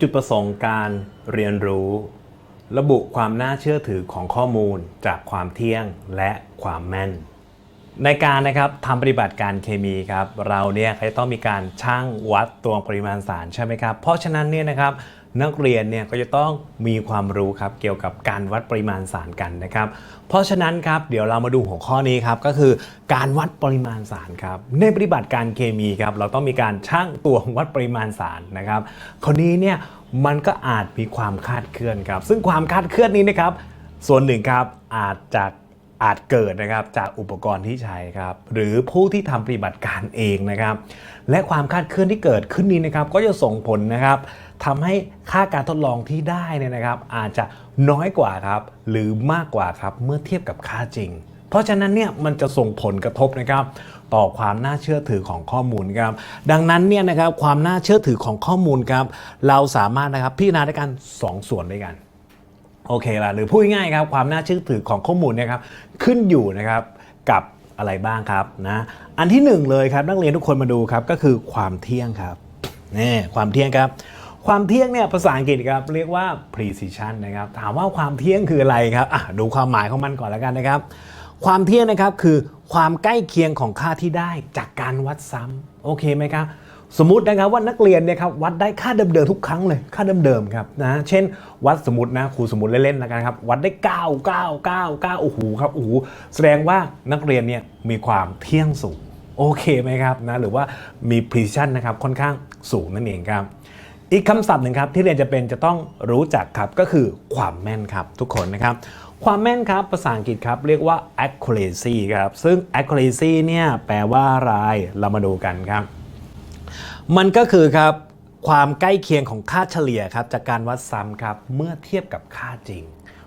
จุดประสงค์การเรียนรู้ ระบุความน่าเชื่อถือของข้อมูลจากความเที่ยงและความแม่น ในการนะครับทำปฏิบัติการเคมีครับ เราเนี่ยจะต้องมีการชั่งวัดตวงปริมาณสารใช่ไหมครับ เพราะฉะนั้นเนี่ยนะครับ นักเรียนเนี่ยก็จะต้องมีความรู้ครับเกี่ยวกับการวัดปริมาณสารกันนะครับ เพราะฉะนั้นครับเดี๋ยวเรามาดูหัวข้อนี้ครับก็คือการวัดปริมาณสารครับในปฏิบัติการเคมีครับเราต้องมีการชั่งตวงวัดปริมาณสารนะครับคราวนี้เนี่ยมันก็อาจมีความคาดเคลื่อนครับ ซึ่งความคาดเคลื่อนนี้นะครับ ส่วนหนึ่งครับอาจจะอาจเกิดนะครับจากอุปกรณ์ที่ใช้ครับหรือผู้ที่ทำปฏิบัติการเองนะครับ และความคาดเคลื่อนที่เกิดขึ้นนี้นะครับ ก็จะส่งผลนะครับ ทำให้ค่าการทดลองที่ได้เนี่ยนะครับอาจจะน้อยกว่าครับหรือมากกว่าครับเมื่อเทียบกับค่าจริง เพราะฉะนั้นเนี่ยมันจะส่งผลกระทบนะครับต่อความน่าเชื่อถือของข้อมูลครับดังนั้นเนี่ยนะครับความน่าเชื่อถือของข้อมูลครับเราสามารถนะครับพิจารณาด้วยกันสองส่วนด้วยกันโอเคละหรือพูดง่ายครับความน่าเชื่อถือของข้อมูลเนะครับขึ้นอยู่นะครับกับอะไรบ้างครับนะอันที่หนึ่งเลยครับนักเรียนทุกคนมาดูครับก็คือความเที่ยงครับนี่ความเที่ยงครับ ความเที่ยงเนี่ยภาษาอังกฤษครับเรียกว่า precision นะครับถามว่าความเที่ยงคืออะไรครับอะดูความหมายของมันก่อนแล้วกันนะครับ ความเที่ยงนะครับคือความใกล้เคียงของค่าที่ได้จากการวัดซ้ำโอเคไหมครับสมมตินะครับว่านักเรียนเนี่ยครับวัดได้ค่าเดิมๆทุกครั้งเลยค่าเดิมๆครับนะเช่น วัดสมมตินะครูสมมติเล่นๆแล้วกันครับวัดได้ 9 9 9 9โอ้โหครับโอ้โหแสดงว่านักเรียนเนี่ยมีความเที่ยงสูงโอเคไหมครับนะหรือว่ามี precision นะครับค่อนข้างสูงนั่นเองครับ อีกคำศัพท์หนึ่งครับที่เรียนจะเป็นจะต้องรู้จักครับก็คือความแม่นครับทุกคนนะครับ ความแม่นครับภาษาอังกฤษครับเรียกว่า accuracy ครับซึ่ง accuracy เนี่ยแปลว่าอะไรเรามาดูกันครับ มันก็คือครับความใกล้เคียงของค่าเฉลี่ยครับจากการวัดซ้ำครับเมื่อเทียบกับค่าจริง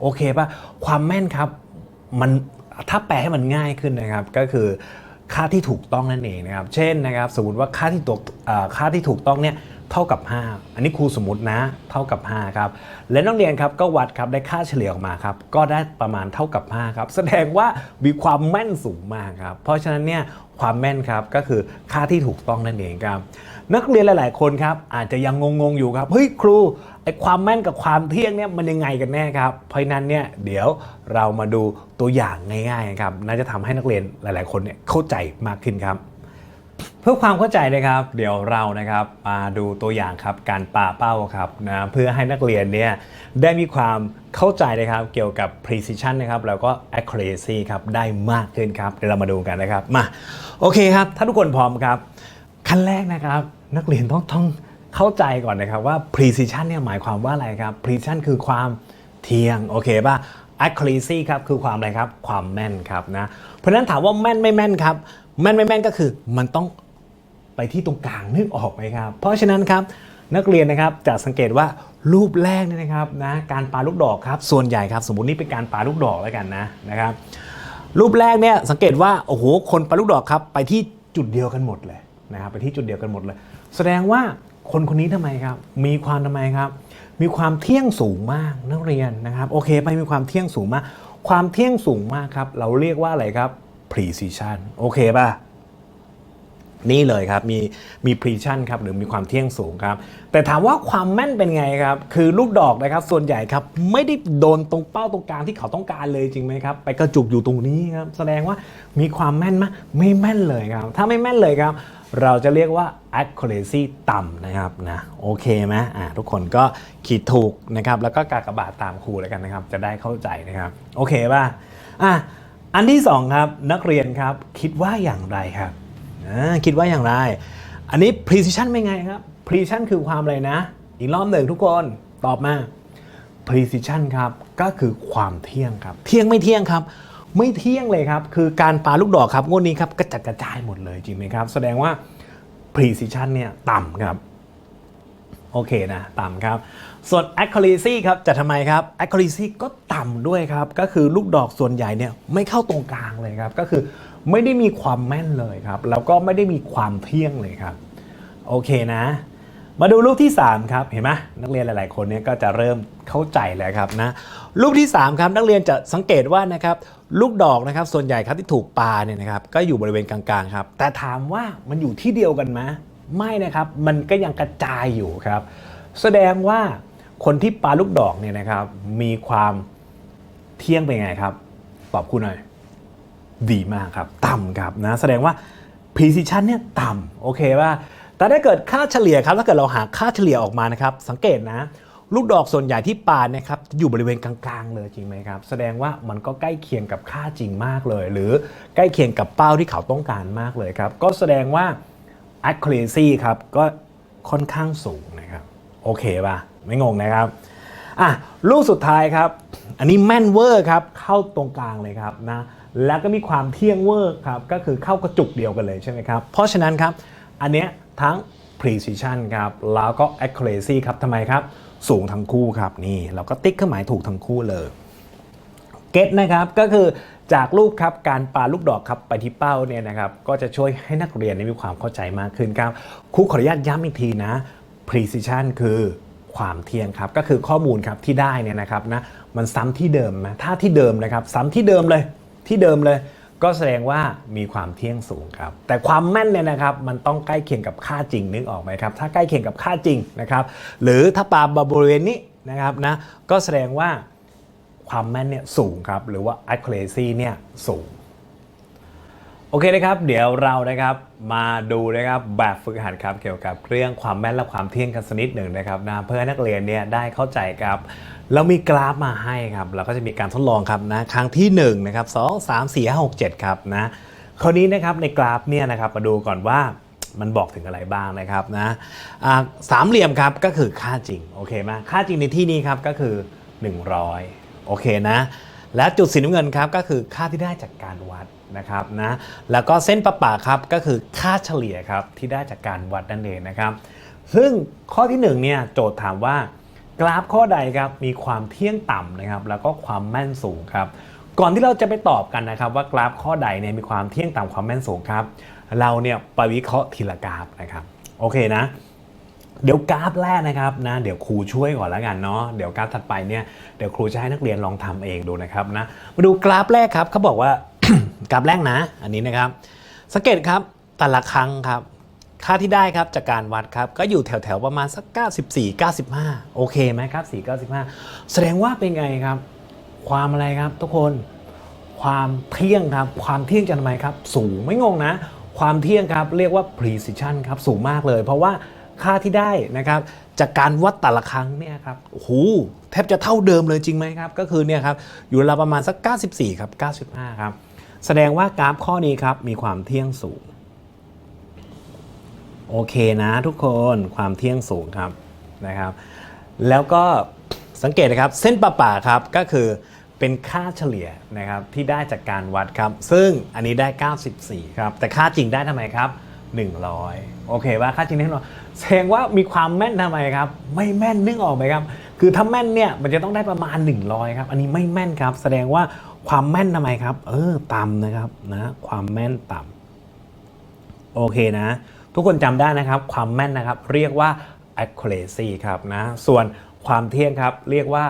โอเคป่ะความแม่นครับมันถ้าแปลให้มันง่ายขึ้นนะครับก็คือค่าที่ถูกต้องนั่นเองนะครับ เช่นนะครับ สมมติว่าค่าที่ถูกค่าที่ถูกต้องเนี่ย เท่ากับ 5 อันนี้ครูสมมตินะ เท่ากับ 5 ครับ และนักเรียนครับก็วัดครับได้ค่าเฉลี่ยออกมาครับ ก็ได้ประมาณเท่ากับ 5 ครับ แสดงว่ามีความแม่นสูงมากครับ เพราะฉะนั้นเนี่ยความแม่นครับก็คือค่าที่ถูกต้องนั่นเองครับ นักเรียนหลาย ๆ คนครับอาจจะยังงงๆอยู่ครับเฮ้ยครูไอความแม่นกับความเที่ยงเนี่ยมันยังไงกันแน่ครับ เพราะฉะนั้นเนี่ยเดี๋ยวเรามาดูตัวอย่างง่าย ๆ ครับ น่าจะทำให้นักเรียนหลาย ๆ คนเนี่ยเข้าใจมากขึ้นครับ เพื่อความเข้าใจนะครับ เดี๋ยวเรานะครับมาดูตัวอย่างครับการปาเป้าครับนะเพื่อให้นักเรียนเนี่ยได้มีความเข้าใจนะครับเกี่ยวกับ precision นะครับแล้วก็ accuracy ครับได้มากขึ้นครับเดี๋ยวเรามาดูกันนะครับมาโอเคครับ ถ้าทุกคนพร้อมครับ ขั้นแรกนะครับ นักเรียนต้องต้องเข้าใจก่อนนะครับว่า precision เนี่ยหมายความว่าอะไรครับ precision คือความเที่ยงโอเคป่ะ accuracy ครับคือความอะไรครับ ความแม่นครับนะเพราะฉะนั้นถามว่าแม่นไม่แม่นครับแม่นไม่แม่นก็คือมันต้อง ไปที่ตรงกลางนึกออกไหมครับ เพราะฉะนั้นครับนักเรียนนะครับจะสังเกตว่ารูปแรกนี่นะครับนะการปาลูกดอกครับส่วนใหญ่ครับสมมตินี่เป็นการปาลูกดอกแล้วกันนะนะครับ รูปแรกเนี่ยสังเกตว่าโอ้โหคนปาลูกดอกครับไปที่จุดเดียวกันหมดเลยนะครับไปที่จุดเดียวกันหมดเลย แสดงว่าคนคนนี้ทำไมครับ มีความทำไมครับ มีความเที่ยงสูงมากนักเรียนนะครับโอเคไปมีความเที่ยงสูงมาก ความเที่ยงสูงมากครับเราเรียกว่าอะไรครับ precision โอเคป่ะ นี่เลยครับ มีมี precision ครับหรือมีความเที่ยงสูงครับ แต่ถามว่าความแม่นเป็นไงครับ คือลูกดอกนะครับ ส่วนใหญ่ครับไม่ได้โดนตรงเป้าตรงกลางที่เขาต้องการเลยจริงไหมครับ ไปกระจุกอยู่ตรงนี้ครับ แสดงว่ามีความแม่นไหมไม่แม่นเลยครับ ถ้าไม่แม่นเลยครับ เราจะเรียกว่า accuracy ต่ำนะครับนะโอเคไหมอ่าทุกคนก็ขีดถูกนะครับ แล้วก็กากบาทตามครูแล้วกันนะครับ จะได้เข้าใจนะครับ โอเคป่ะอะอันที่สองครับนักเรียนครับคิดว่าอย่างไรครับ คิดว่าอย่างไร อันนี้ precision เป็นไงครับ precision คือความอะไรนะ อีกรอบหนึ่งทุกคนตอบมา precision ครับ ก็คือความเที่ยงครับ เที่ยงไม่เที่ยงครับ ไม่เที่ยงเลยครับ คือการปาลูกดอกครับงวดนี้ครับกระจัดกระจายหมดเลยจริงไหมครับ แสดงว่า precision เนี่ยต่ำครับ โอเคนะ ต่ำครับ ส่วน accuracy ครับจะทำไมครับ accuracy ก็ต่ำด้วยครับ ก็คือลูกดอกส่วนใหญ่เนี่ยไม่เข้าตรงกลางเลยครับ ก็คือไม่ได้มีความแม่นเลยครับ แล้วก็ไม่ได้มีความเที่ยงเลยครับ โอเคนะ มาดูรูปที่ 3 ครับ เห็นไหมนักเรียนหลาย ๆ คนเนี่ยก็จะเริ่มเข้าใจแล้วครับนะรูปที่ 3 ครับนักเรียนจะสังเกตว่านะครับลูกดอกนะครับส่วนใหญ่ครับที่ถูกปาเนี่ยนะครับก็อยู่บริเวณกลางๆครับแต่ถามว่ามันอยู่ที่เดียวกันไหมไม่นะครับ มันก็ยังกระจายอยู่ครับ แสดงว่า คนที่ปาลูกดอกเนี่ยนะครับ มีความเที่ยงเป็นไงครับ ตอบคุณหน่อย ดีมากครับ ต่ำครับนะ แสดงว่า precision เนี่ยต่ำโอเคว่าแต่ถ้าเกิดค่าเฉลี่ยครับถ้าเกิดเราหาค่าเฉลี่ยออกมานะครับ สังเกตนะ ลูกดอกส่วนใหญ่ที่ปาดนะครับอยู่บริเวณกลางๆเลยจริงไหมครับ แสดงว่ามันก็ใกล้เคียงกับค่าจริงมากเลย หรือใกล้เคียงกับเป้าที่เขาต้องการมากเลยครับ ก็แสดงว่า accuracy ครับก็ค่อนข้างสูง โอเคป่ะ ไม่งงนะครับอะลูกสุดท้ายครับ อันนี้แม่นเวอร์ครับ เข้าตรงกลางเลยครับนะแล้วก็มีความเที่ยงเวอร์ครับ ก็คือเข้ากระจุกเดียวกันเลยใช่ไหมครับ เพราะฉะนั้นครับ อันเนี้ยทั้ง precision ครับ แล้วก็ accuracy ครับทำไมครับ สูงทั้งคู่ครับ นี่ เราก็ติ๊กเครื่องหมายถูกทั้งคู่เลย เก็ตนะครับ ก็คือจากรูปครับ การปาลูกดอกครับไปที่เป้าเนี่ยนะครับ ก็จะช่วยให้นักเรียนมีความเข้าใจมากขึ้นครับครูขออนุญาตย้ำอีกทีนะ precision คือความเที่ยงครับ ก็คือข้อมูลครับที่ได้เนี่ยนะครับนะมันซ้ำที่เดิมนะถ้าที่เดิมนะครับ ซ้ำที่เดิมเลยที่เดิมเลย ก็แสดงว่ามีความเที่ยงสูงครับ แต่ความแม่นเนี่ยนะครับ มันต้องใกล้เคียงกับค่าจริงนึกออกไหมครับ ถ้าใกล้เคียงกับค่าจริงนะครับ หรือถ้าปาบริเวณนี้นะครับนะก็แสดงว่าความแม่นเนี่ยสูงครับ หรือว่า accuracy เนี่ยสูง โอเคนะครับ เดี๋ยวเรานะครับ มาดูนะครับแบบฝึกหัดครับเกี่ยวกับเรื่องความแม่นและความเที่ยงกันสักนิดหนึ่งนะครับนะเพื่อให้นักเรียนเนี่ยได้เข้าใจครับเรามีกราฟมาให้ครับเราก็จะมีการทดลองครับนะครั้งที่1นะครับ2 3 4 5 6 7ครับนะคราวนี้นะครับในกราฟเนี่ยนะครับมาดูก่อนว่ามันบอกถึงอะไรบ้างนะครับนะสามเหลี่ยมครับก็คือค่าจริงโอเคไหมค่าจริงในที่นี้ครับก็คือ 100โอเคนะและจุดสีน้ำเงินครับก็คือค่าที่ได้จากการวัด นะครับนะแล้วก็เส้นประปาครับก็คือค่าเฉลี่ยครับที่ได้จากการวัดนั่นเองนะครับ ซึ่งข้อที่1เนี่ยโจทย์ถามว่ากราฟข้อใดครับมีความเที่ยงต่ำนะครับ แล้วก็ความแม่นสูงครับ ก่อนที่เราจะไปตอบกันนะครับ ว่ากราฟข้อใดเนี่ยมีความเที่ยงต่ำความแม่นสูงครับ เราเนี่ยไปวิเคราะห์ทีละกราฟนะครับโอเคนะเดี๋ยวกราฟแรกนะครับนะเดี๋ยวครูช่วยก่อนแล้วกันเนาะเดี๋ยวกราฟถัดไปเนี่ยเดี๋ยวครูจะให้นักเรียนลองทำเองดูนะครับนะมาดูกราฟแรกครับเขาบอกว่า กราฟแรกนะ อันนี้นะครับ สังเกตครับแต่ละครั้งครับ ค่าที่ได้ครับจากการวัดครับ ก็อยู่แถวๆประมาณสัก 94 95 โอเคไหมครับ4 95 แสดงว่าเป็นไงครับ ความอะไรครับทุกคน ความเที่ยงครับ ความเที่ยงจะทำไมครับ สูงไม่งงนะ ความเที่ยงครับเรียกว่า precision ครับสูงมากเลย เพราะว่าค่าที่ได้นะครับจากการวัดแต่ละครั้งเนี่ยครับโอ้โหแทบจะเท่าเดิมเลยจริงไหมครับ ก็คือเนี่ยครับอยู่ราวประมาณสัก 94 ครับ 95 ครับ แสดงว่ากราฟข้อนี้ครับมีความเที่ยงสูง โอเคนะทุกคนความเที่ยงสูงครับนะครับ แล้วก็สังเกตนะครับเส้นประป่าครับก็คือเป็นค่าเฉลี่ยนะครับที่ได้จากการวัดครับ ซึ่งอันนี้ได้ 94 ครับ แต่ค่าจริงได้ทำไมครับ 100 โอเคว่าค่าจริงได้หรอ แสดงว่ามีความแม่นทำไมครับ ไม่แม่นนึกออกไหมครับ คือถ้าแม่นเนี่ยมันจะต้องได้ประมาณ 100ครับ อันนี้ไม่แม่นครับ แสดงว่าความแม่นทำไมครับ เออต่ำนะครับนะความแม่นต่ำโอเคนะ ทุกคนจำได้นะครับ ความแม่นนะครับ เรียกว่า accuracy ครับนะ ส่วนความเที่ยงครับ เรียกว่า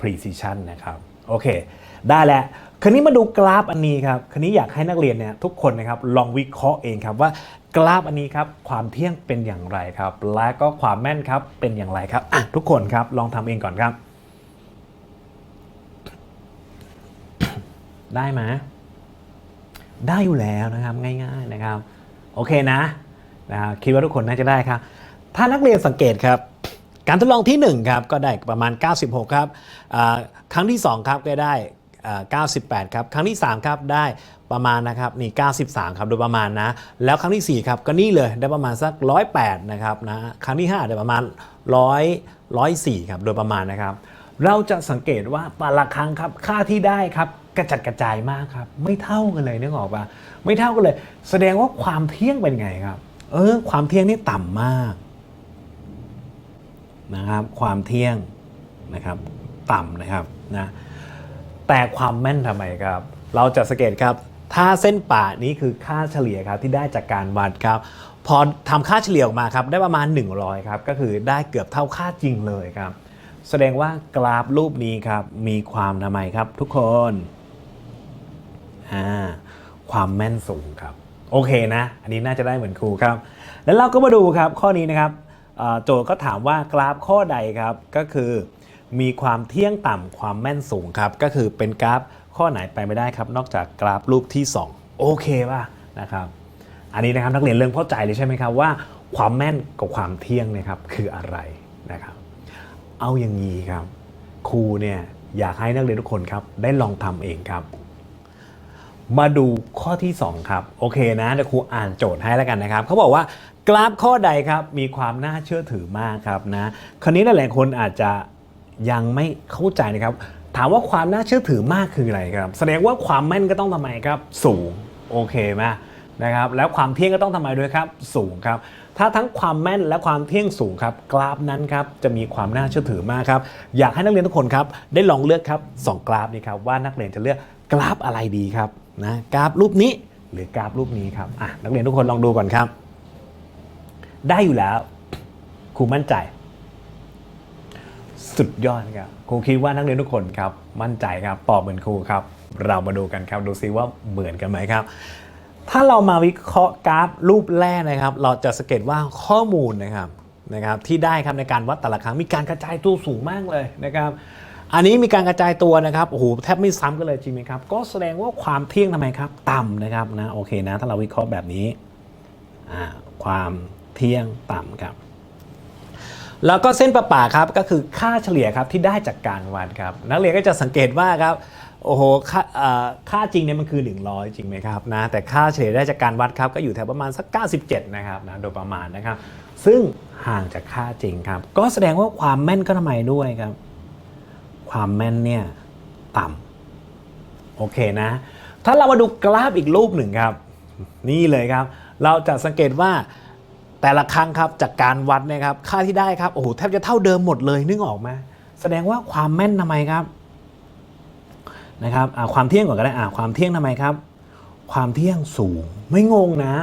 precision นะครับ โอเค ได้แล้ว คราวนี้มาดูกราฟอันนี้ครับคราวนี้อยากให้นักเรียนเนี่ยทุกคนนะครับลองวิเคราะห์เองครับว่ากราฟอันนี้ครับความเที่ยงเป็นอย่างไรครับ และก็ความแม่นครับเป็นอย่างไรครับอะทุกคนครับลองทำเองก่อนครับ ได้ไหมได้อยู่แล้วนะครับง่ายๆนะครับ โอเคนะนะครับคิดว่าทุกคนน่าจะได้ครับ ถ้านักเรียนสังเกตครับการทดลองที่1ครับก็ได้ประมาณ 96 ครับครั้งที่ 2 ครับก็ได้ 98 ครับ ครั้งที่ 3 ครับ ได้ประมาณนะครับนี่ 93 ครับ โดยประมาณนะ แล้วครั้งที่ 4 ครับ ก็นี่เลย ได้ประมาณสัก 108 นะครับนะ ครั้งที่ 5 ได้ประมาณ 100 104 ครับ โดยประมาณนะครับ เราจะสังเกตว่าแต่ละครั้งครับ ค่าที่ได้ครับ กระจัดกระจายมากครับ ไม่เท่ากันเลยนึกออกปะไม่เท่ากันเลย แสดงว่าความเที่ยงเป็นไงครับ เออ ความเที่ยงนี่ต่ำมากนะครับ ความเที่ยงนะครับ ต่ำนะครับนะ แต่ความแม่นทำไมครับ เราจะสังเกตครับ ถ้าเส้นป่านี้คือค่าเฉลี่ยครับที่ได้จากการวัดครับพอทำค่าเฉลี่ยออกมาครับได้ประมาณ 100ครับก็คือได้เกือบเท่าค่าจริงเลยครับ แสดงว่ากราฟรูปนี้ครับมีความทำไมครับ ทุกคนอ่าความแม่นสูงครับโอเคนะ อันนี้น่าจะได้เหมือนครูครับ แล้วเราก็มาดูครับข้อนี้นะครับโจทย์ก็ถามว่ากราฟข้อใดครับก็คือ มีความเที่ยงต่ำความแม่นสูงครับ ก็คือเป็นกราฟข้อไหนไปไม่ได้ครับ นอกจากกราฟรูปที่ 2 โอเคป่ะนะครับ อันนี้นะครับนักเรียนเริ่มเข้าใจเลยใช่ไหมครับว่า ความแม่นกับความเที่ยงนะครับคืออะไรนะครับ เอาอย่างนี้ครับ ครูเนี่ยอยากให้นักเรียนทุกคนครับได้ลองทำเองครับ มาดูข้อที่ 2 ครับ โอเคนะเดี๋ยวครูอ่านโจทย์ให้แล้วกันนะครับเขาบอกว่ากราฟข้อใดครับมีความน่าเชื่อถือมากครับนะคราวนี้หลายๆคนอาจจะ ยังไม่เข้าใจนะครับ ถามว่าความน่าเชื่อถือมากคืออะไรครับ แสดงว่าความแม่นก็ต้องทำไมครับ สูงโอเคไหมนะครับแล้วความเที่ยงก็ต้องทำไมด้วยครับ สูงครับ ถ้าทั้งความแม่นและความเที่ยงสูงครับกราฟนั้นครับจะมีความน่าเชื่อถือมากครับอยากให้นักเรียนทุกคนครับได้ลองเลือกครับสองกราฟนี้ครับว่านักเรียนจะเลือกกราฟอะไรดีครับนะกราฟรูปนี้หรือกราฟรูปนี้ครับอะนักเรียนทุกคนลองดูก่อนครับ ได้อยู่แล้วครูมั่นใจ สุดยอดครับครูคิดว่านักเรียนทุกคนครับ มั่นใจครับตอบเหมือนครูครับ เรามาดูกันครับดูซิว่าเหมือนกันไหมครับ ถ้าเรามาวิเคราะห์กราฟรูปแรกนะครับ เราจะสังเกตว่าข้อมูลนะครับนะครับ ที่ได้ครับในการวัดแต่ละครั้งมีการกระจายตัวสูงมากเลยนะครับอันนี้มีการกระจายตัวนะครับโอ้โหแทบไม่ซ้ำกันเลยจริงไหมครับ ก็แสดงว่าความเที่ยงทำไมครับต่ำนะครับนะโอเคนะ ถ้าเราวิเคราะห์แบบนี้ ความเที่ยงต่ำครับ แล้วก็เส้นประป่าครับก็คือค่าเฉลี่ยครับที่ได้จากการวัดครับ นักเรียนก็จะสังเกตว่าครับโอ้โหค่าค่าจริงเนี่ยมันคือ 100 จริงไหมครับนะแต่ค่าเฉลี่ยได้จากการวัดครับก็อยู่แถวประมาณสัก 97 นะครับนะโดยประมาณนะครับ ซึ่งห่างจากค่าจริงครับ ก็แสดงว่าความแม่นก็ทำไมด้วยครับ ความแม่นเนี่ยต่ำโอเคนะ ถ้าเรามาดูกราฟอีกรูปหนึ่งครับ นี่เลยครับ เราจะสังเกตว่า แต่ละครั้งครับจากการวัดเนะครับค่าที่ได้ครับโอ้โหแทบจะเท่าเดิมหมดเลยนึกออกไหมแสดงว่าความแม่นทำไมครับนะครับความเที่ยงก่อนก็ได้อ่าความเที่ยงทำไมครับ ความเที่ยงสูงไม่งงนะ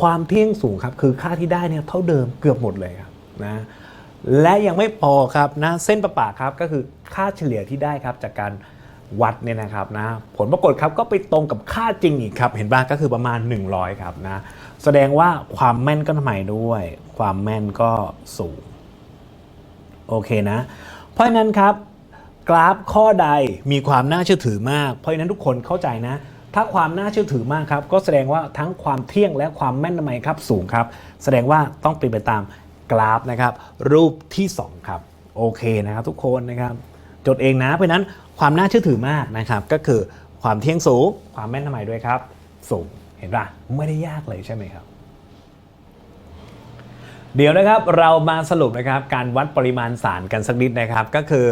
ความเที่ยงสูงครับคือค่าที่ได้เนี่ยเท่าเดิมเกือบหมดเลยครับนะและยังไม่พอครับนะเส้นประปาครับก็คือค่าเฉลี่ยที่ได้ครับจากการวัดเนี่ยนะครับนะผลปรากฏครับก็ไปตรงกับค่าจริงอีกครับ เห็นบ้างก็คือประมาณ 100ครับนะ แสดงว่าความแม่นก็ทำไมด้วย ความแม่นก็สูง โอเคนะ เพราะนั้นครับ กราฟข้อใดมีความน่าเชื่อถือมาก เพราะนั้นทุกคนเข้าใจนะ ถ้าความน่าเชื่อถือมากครับ ก็แสดงว่าทั้งความเที่ยงและความแม่นทำไมครับสูงครับ แสดงว่าต้องเป็นไปตามกราฟนะครับ รูปที่ 2 ครับ โอเคนะครับ ทุกคนนะครับ จดเองนะ เพราะฉะนั้นความน่าเชื่อถือมากนะครับ ก็คือความเที่ยงสูง ความแม่นทำไมด้วยครับ สูง เห็นปะไม่ได้ยากเลยใช่ไหมครับ เดี๋ยวนะครับเรามาสรุปนะครับการวัดปริมาณสารกันสักนิดนะครับ ก็คือ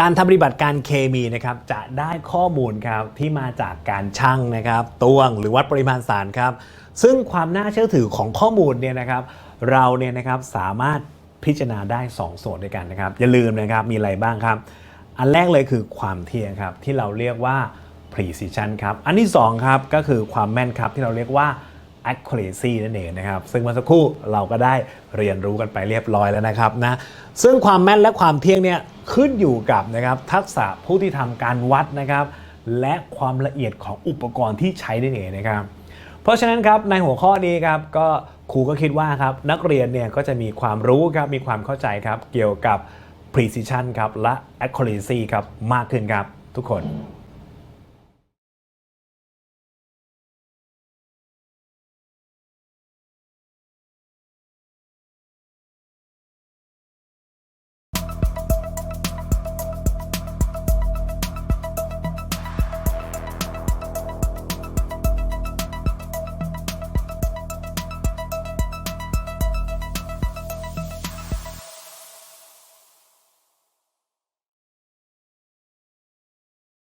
การทำปฏิบัติการเคมีนะครับจะได้ข้อมูลครับที่มาจากการชั่งนะครับตวงหรือวัดปริมาณสารครับ ซึ่งความน่าเชื่อถือของข้อมูลเนี่ยนะครับ เราเนี่ยนะครับสามารถพิจารณาได้ 2 ส่วนด้วยกันนะครับ อย่าลืมนะครับมีอะไรบ้างครับ อันแรกเลยคือความเที่ยงครับที่เราเรียกว่า precision ครับ อันที่สองครับ ก็คือความแม่นครับที่เราเรียกว่า accuracy นั่นเองนะครับ ซึ่งเมื่อสักครู่เราก็ได้เรียนรู้กันไปเรียบร้อยแล้วนะครับนะซึ่งความแม่นและความเที่ยงเนี่ยขึ้นอยู่กับนะครับทักษะผู้ที่ทำการวัดนะครับ และความละเอียดของอุปกรณ์ที่ใช้นั่นเองนะครับ เพราะฉะนั้นครับในหัวข้อนี้ครับก็ครูก็คิดว่าครับนักเรียนเนี่ยก็จะมีความรู้ครับมีความเข้าใจครับเกี่ยวกับ precision ครับและ accuracy ครับมากขึ้นครับทุกคน